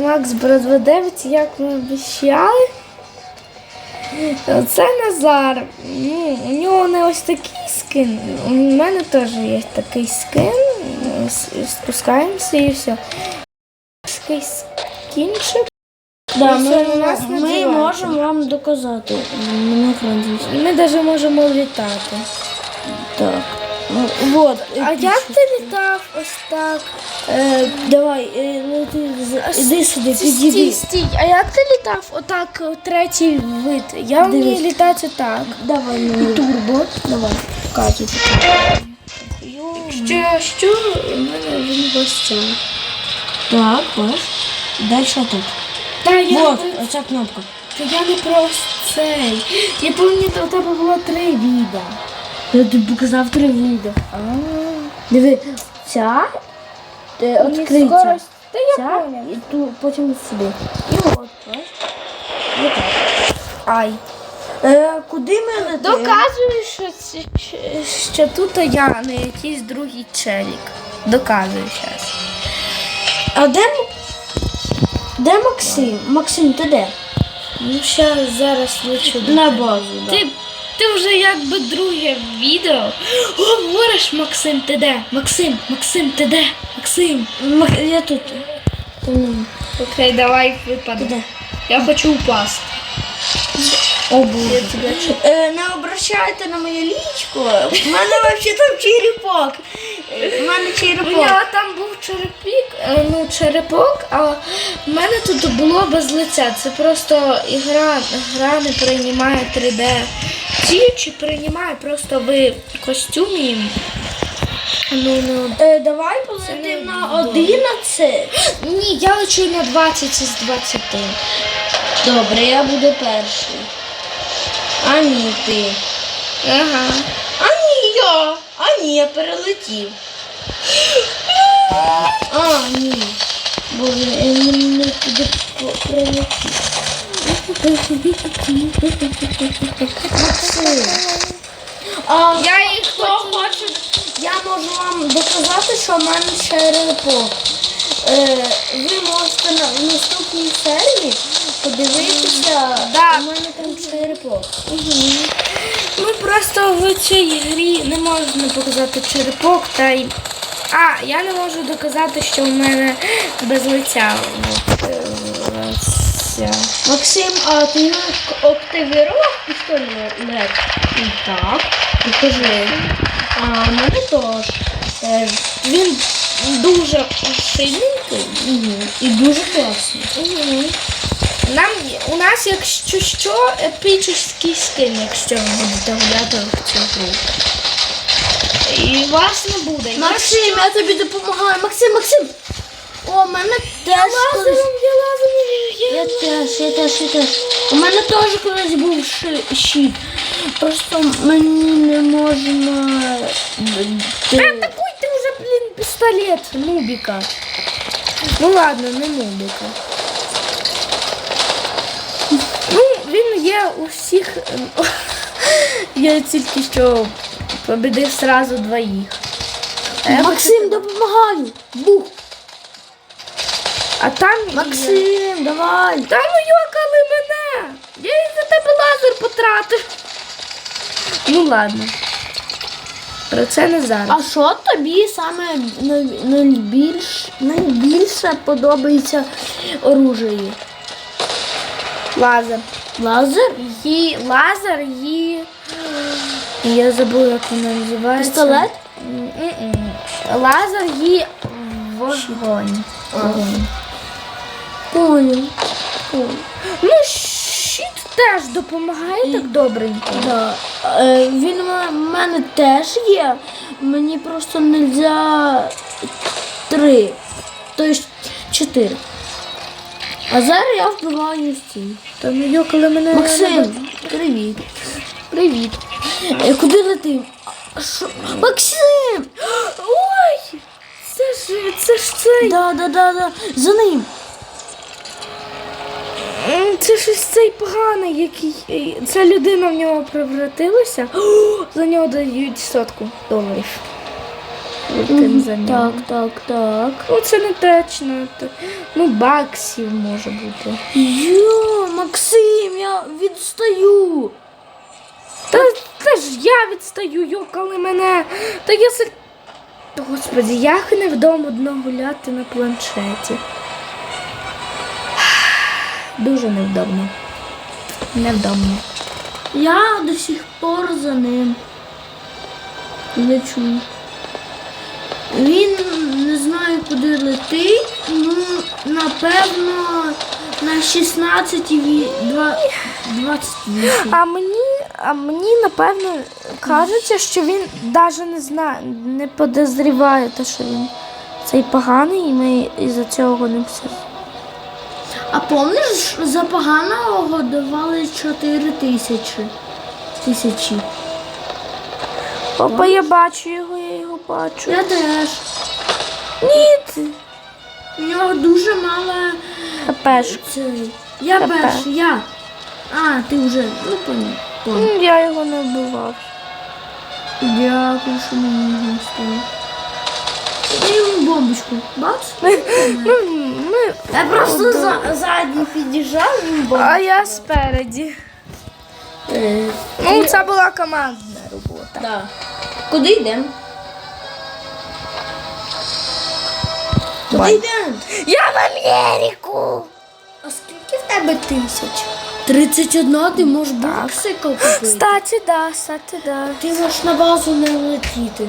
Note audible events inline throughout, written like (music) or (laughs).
Макс Брозведевич, як ми обіцяли. Це Назар. Ну, у нього не ось такий скин. У мене теж є такий скин. Спускаємося і все. Такий скінчик. Да, Ми ми, нас ми можемо вам доказати. Ми навіть можемо літати. Так. Ну, вот. А як ти літав ось так? Е, давай, е, ну, ти з- іди сюди, Стій, підійди. стій. А як ти літав отак о, третій вид? Я вмію Дивись. літати так. Давай мені. Турбо. Давай, показуй. Що, що в мене він ось це. Так, бачиш. Дальше тут. Та я, Вот, не, оця кнопка. та я не просто цей. Я пам'ятаю, у тебе було три віда. Я тобі показав три відео. Диви, ця е, скорость- Та я Ця і ту, потім сюди. І от. Так. Ай. Е, куди ми летимо? Доказую, що, що тут я, не якийсь другий челік. Доказую зараз. А де, де Максим? Максим, ти де? Ну, ще зараз лечу. На базу. Да. Ти, ти вже якби друге відео. Говориш, Максим, ти де? Максим, Максим, ти де? Максим. Мак- Я тут. Окей, давай Ти Я хочу упасти. О, Боже. Е, не обращайте на моє лічко. У мене взагалі там черепок. У мене У черепок. нього там був черепік, е, ну черепок, а в мене тут було без лиця. Це просто ігра, гра не приймає 3D. Чи приймає просто ви в костюмі. Ну, ну. Е, давай полетимо на 11. Ні, я лечу на 20 із 20. Добре, я буду перший. А ні, ти. Ага. А ні, я. А ні, я перелетів. А, ні. Боже, я не, не туди прилетів. А Я їх хто хоче, я можу вам доказати, що в мене черепок. Е, ви можете на в наступній серії подивитися, Да. у мене там черепок. Ми просто в цій грі не можна показати черепок та й. А, я не можу доказати, що в мене без лиця. Е, лиця. Максим, а ти активував пістолет? Так. Покажи. А мене теж. Він дуже сильненький. Угу. І дуже класний. Угу. Нам у нас, якщо що, епічний скин, якщо ви будете гуляти в цю гру. І вас не буде. Максим, я тобі допомагаю. Максим, Максим! О, мене теж колись. я лазером, Я теж, я теж, я теж. У мене теж колись був щит. Просто мені не можна. Та атакуй ти вже, блін, пістолет Нубіка. Ну ладно, не Нубіка. Ну, він є у всіх. (laughs) Я тільки що победив сразу двоїх. Максим, допомагаю. Бух. А там. Максим, давай. Та ну йокали мене! Я і за тебе лазер потратив. Ну ладно. Про це не зараз. А що тобі саме найбільш, найбільше подобається оружіє? Лазер. Лазер? Її лазер, її. Я забула, як вона називається. Пістолет? Лазер її вогонь. Вогонь. Понял. Понял. Ну, щит теж допомагає так добренько. Да. Е, він в мене теж є. Мені просто не можна три. Тобто чотири. А зараз я вбиваю стін. Та ну йокали мене. Максим, привіт. Привіт. Е, куди летим? А Що? Максим! Ой! Це ж це ж цей. Да, да, да, да. За ним. Це ж ось цей поганий, який. е, Ця людина в нього превратилася. О, за нього дають сотку доларів. крутим за нього. Так, так, так. Ну це не точно. Ну, баксів може бути. Йо, Максим, я відстаю. Та, та ж я відстаю, йокали мене. Та я. Господи, як невдомо одно гуляти на планшеті. Дуже невдобно. Невдобно. Я до сих пор за ним. Лечу. Він не знаю, куди летить, ну, напевно, на 16 і 28. А мені, а мені напевно кажеться, що він навіть не знає, не подозріває те, що він цей поганий, і ми із-за цього не все. А помниш, за поганого давали 4 тисячі. Тисячі. Опа, я бачу його, я його бачу. Я теж. Ні, У нього дуже мало цей. Я Хп. перший, я. А, ти вже, ну поняв. поняв. Я його не вбивав. Дякую, що мені не стало. Дай йому бомбочку. Бац. Я просто за, задній під'їжджав і бомбочку. А я спереді. Е, Ну, це була командна робота. да. Куди йдемо? Куди Бай. йдемо? Я в Америку! А скільки в тебе тисяч? 31, ти можеш боксика (gasps) купити. Кстати, да, кстати, да. Ти можеш на базу не летіти.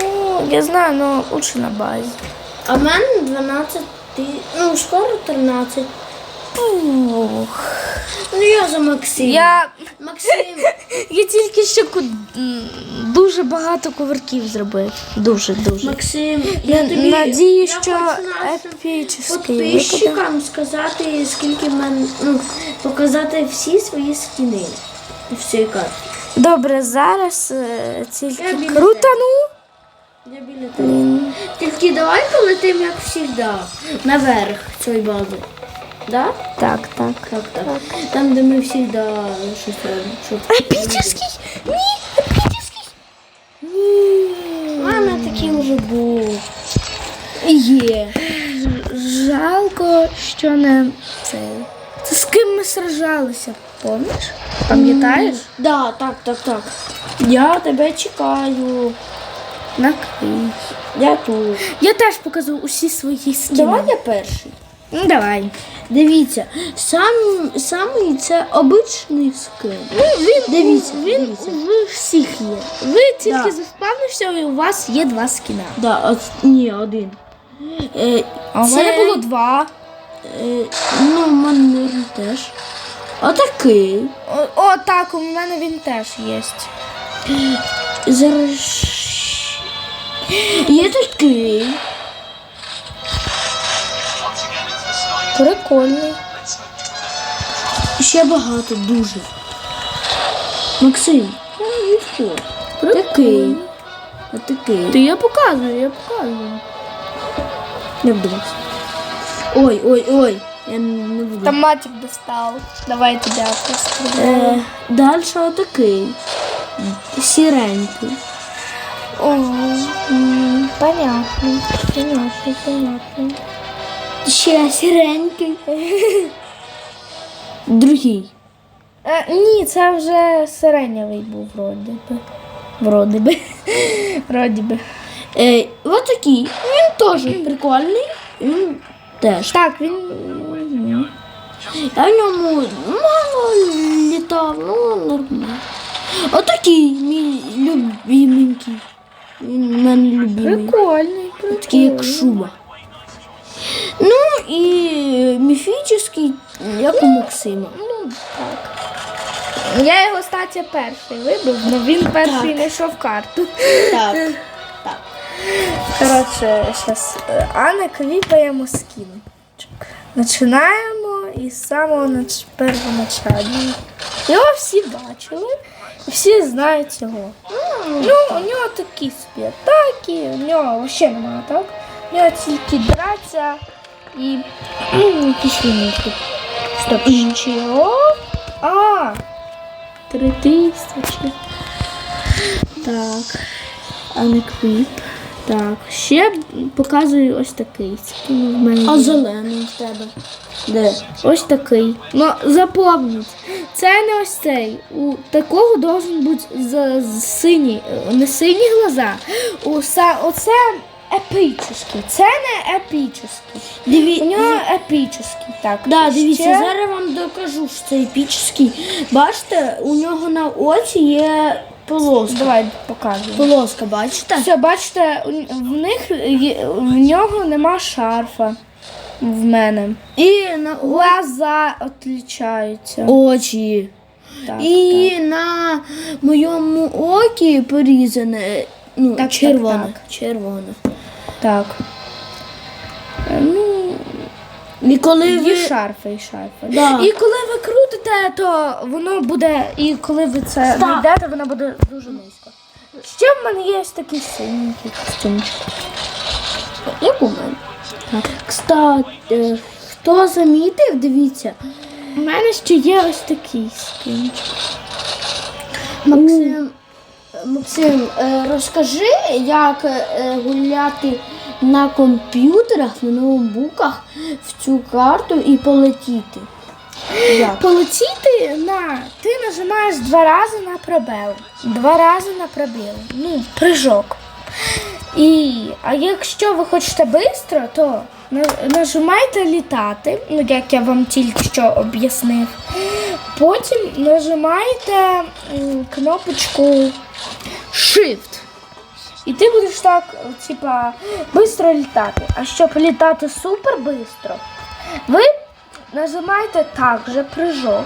Ну, я знаю, но лучше на базі. А в мене 12 ти... ну скоро 13. Ух. Ну я за Максим. Я, Максим. (laughs) я тільки що ку- дуже багато кувырків зробив. Дуже, дуже. Максим, Я тобі надію, я що епічний підписчикам сказати, скільки в мене, ну, показати всі свої скіни. Всі карти. Добре, зараз е, тільки крутану. Я біля тебе. Тільки давай полетим, як завжди, наверх цієї бази. Да? Так, так. Так, так. Там, де ми завжди щось робимо. Щоб... Ні, епічний! Ні. У мене такий вже був. Є. Жалко, що не це. Це з ким ми сражалися, помниш? Пам'ятаєш? Да, так, так, так. Я тебе чекаю. На криш. Я тут. Я теж покажу усі свої скіни. Давай я перший. Ну, давай. Дивіться, сам, самий це обичний скин. Ну, він, Дивіться, він дивіться. у всіх є. Ви тільки Да. заспавнився, і у вас є два скіна. Да, от, ні, один. Е, А це, мене було два. Е, ну, в мене теж. Отакий. О, о, так, у мене він теж є. Зараз. Є такий. Прикольний. Ще багато дуже. Максим. Ну, що? Такий. Отакий. Ти я показую, я показую. Не вдавався. Ой, ой, ой. Я не буду. Там матик достав. Давай тебе просто. Е, далі отакий. Сіренький. О, понятно, понятно, понятно. Ще сіренький. (laughs) Другий. Е, ні, це вже сиренєвий був вроді би. Вроді би. (laughs) Вроді би. Е, отакий. Він теж прикольний. Він теж. Так, він. Я в ньому мало літав, ну нормально. Отакий мій любименький. Він в мене любимий. Прикольний, Такий як шуба. Ну і міфічний, як у Максима. Ну, так. Я його, кстати, перший вибив, але він перший Так. знайшов карту. Так. (laughs) Так. Коротше, зараз Анна кліпаємо скін. Починаємо із самого нач... первоначального. Його всі бачили, всі знають його. Ну, у нього такі собі атаки, у нього взагалі немає атак. У нього тільки драться і м, якісь ліміти. Стоп, чого? А, три тисячі. Так, а не кліп. Так, ще показую ось такий. В мене А зелений в тебе? Де? Ось такий. Ну, запомніть, це не ось цей. У такого должен бути за, з- сині, не сині глаза. У, оце епічний. Це не епічний. Диві... У нього епічний. Так, Да, дивіться, ще- зараз вам докажу, що це епічний. Бачите, у нього на оці є полоска. Давай покажу. Полоска, бачите? Все, бачите, в них в нього нема шарфа. В мене. І на Глаза відлічаються. очі. Так, І на моєму окі порізане. Ну, Так, так, червоне. так. Червоне. так. Е, Ну, І коли і ви... шарфи, і шарфи. Да. І коли ви крутите, то воно буде, і коли ви це Стоп. йдете, воно буде дуже низько. Ще в мене є ось такий синенький костюмчик. Як у мене? Кстати, хто замітив, дивіться, У мене ще є ось такий скінчик. Максим, Максим, е, розкажи, як е, гуляти на комп'ютерах, на ноутбуках в цю карту і полетіти. Як? Полетіти на. Ти нажимаєш два рази на пробел. Два рази на пробіл. Ну, прыжок. І, а якщо ви хочете швидко, то на- нажимайте літати, ну як я вам тільки що об'яснив. Потім нажимаєте кнопочку Shift. І ти будеш так, типа, швидко літати. А щоб літати супер швидко, ви нажимаєте також прыжок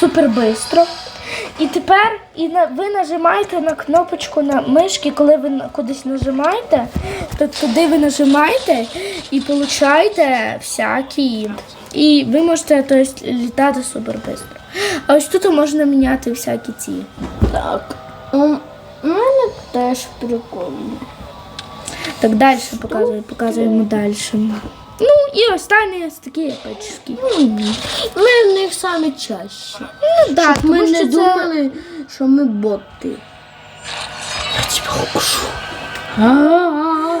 супер бистро. І тепер і на, ви нажимаєте на кнопочку на мишки, коли ви кудись нажимаєте, то туди ви нажимаєте і получаєте всякі. І ви можете то есть, літати супер бистро. А ось тут можна міняти всякі ці. Так. У мене теж прикольно. Так далі показуємо, показуємо далі. Ну і останній ось такий епічний. Ми в них самі чаще. Ну так, Щоб ми не думали, що ми боти. А,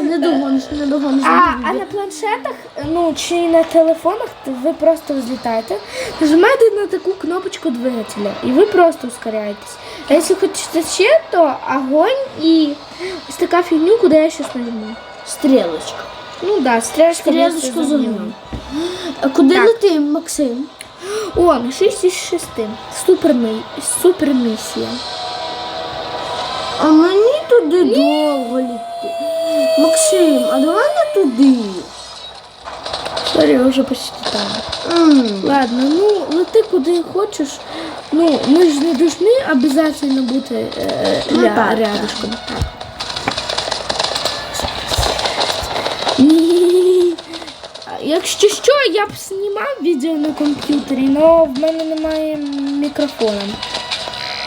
Не догониш, не догониш. А, а на планшетах, ну чи на телефонах, то ви просто взлітаєте, нажимаєте на таку кнопочку двигателя, і ви просто ускоряєтесь. А якщо хочете ще, то огонь і ось така фігню, куди я щось нажму. Стрілочка. Ну да, стрілочка. Стрілочку вместе з з огнем. огнем. А куди Так. летим, Максим? О, на 6 із 6. Супер, супер місія. А мені туди довго літи. Максим, а давай не туди. Сорі, я вже почти там. М. Ладно, ну лети куди хочеш. Ну, ми ж не должны обязательно бути е, Ну, ря- так, рядышком. Якщо що, я б знімав відео на комп'ютері, але в мене немає мікрофона.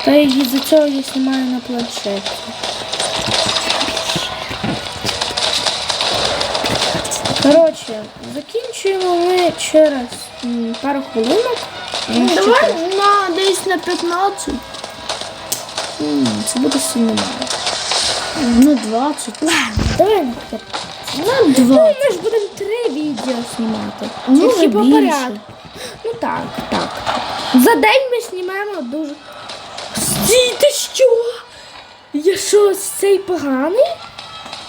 Та і за цього я знімаю на планшеті. Коротше, закінчуємо ми через пару хвилинок. Давай так. на десь на 15. Це буде сильно мало. На 20. Ладно, Давай на п'ять. На Ну, ми ж будемо три відео знімати. Ну, Тільки по порядку. Ну так, так. За день ми знімаємо дуже. Стій, ти що? Я що, цей поганий?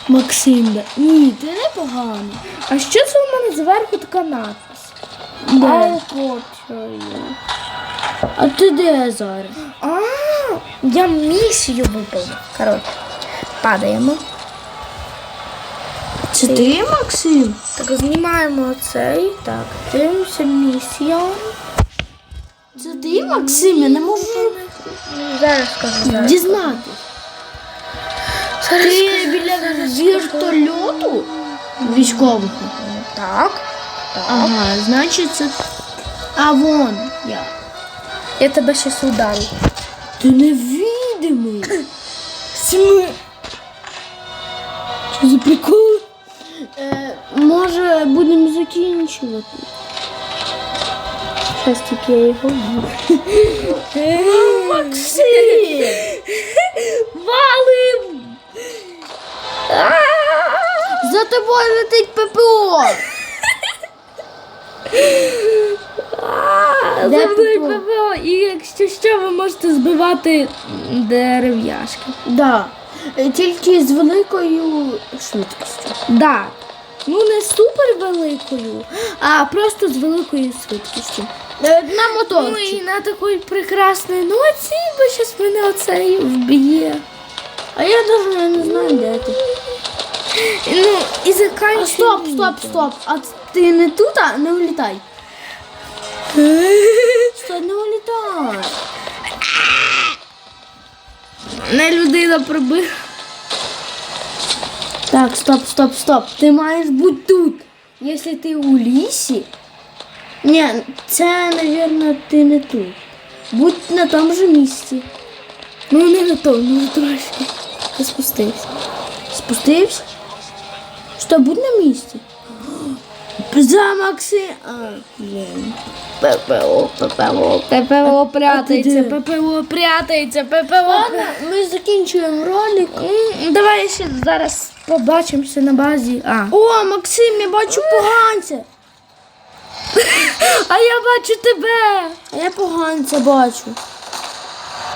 Максим, да. ні, ти не поганий. А що це у мене зверху така надпис? Де? А ти де зараз? А, я місію виповнив. Коротше, падаємо. Це ти, Максим? Так, знімаємо цей. Так, дивимося місія. Це ти, Максим? Я не можу Зараз скажу. Зараз. дізнатись. Зараз Ти біля вертольоту військового? Так. Так. Ага, значить це. А вон я. Я тебе щас ударю. Ти невидимий. Сіми. Що за прикол? Е, може будемо закінчувати? Щас тільки я його Максим! Валим! За тобою летить ППО. Де за ППО? ППО. І якщо що, ви можете збивати дерев'яшки. Да. Е, Тільки з великою швидкістю. Да. Ну не супер великою, а просто з великою швидкістю. Е, На Ну і на такій прекрасній ноці, бо зараз мене оцей вб'є. А я навіть не знаю, де ти. Ну, і заканчуємо. стоп, стоп, стоп. А ти не тут, а не улітай. (laughs) Стой, не улітай. Не людина пробила. Так, стоп, стоп, стоп. Ти маєш бути тут. Якщо ти у лісі. Ні, це, мабуть, ти не тут. Будь на тому же місці. Ну не на то, ну трошки. Ти спустився. Спустився? Що, будь на місці. (gasps) За Макси. А, блін. ППО, ППО, ППО прятається. ППО прятається, ППО. Ладно, ми закінчуємо ролик. Давай ще зараз побачимося на базі. А, О, Максим, я бачу поганця. (laughs) а я бачу тебе. А я поганця бачу.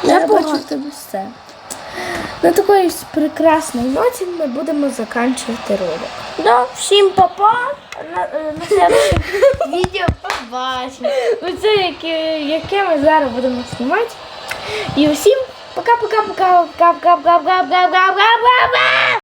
Я, Я бачу тебе все. На такої прекрасній ноті ми будемо закінчувати ролик. Да, всім папа. На, е, на следующем (laughs) відео побачимо. Оце яке, яке ми зараз будемо знімати. І усім пока-пока-пока-пока-пока-пока-пока-пока-пока-пока!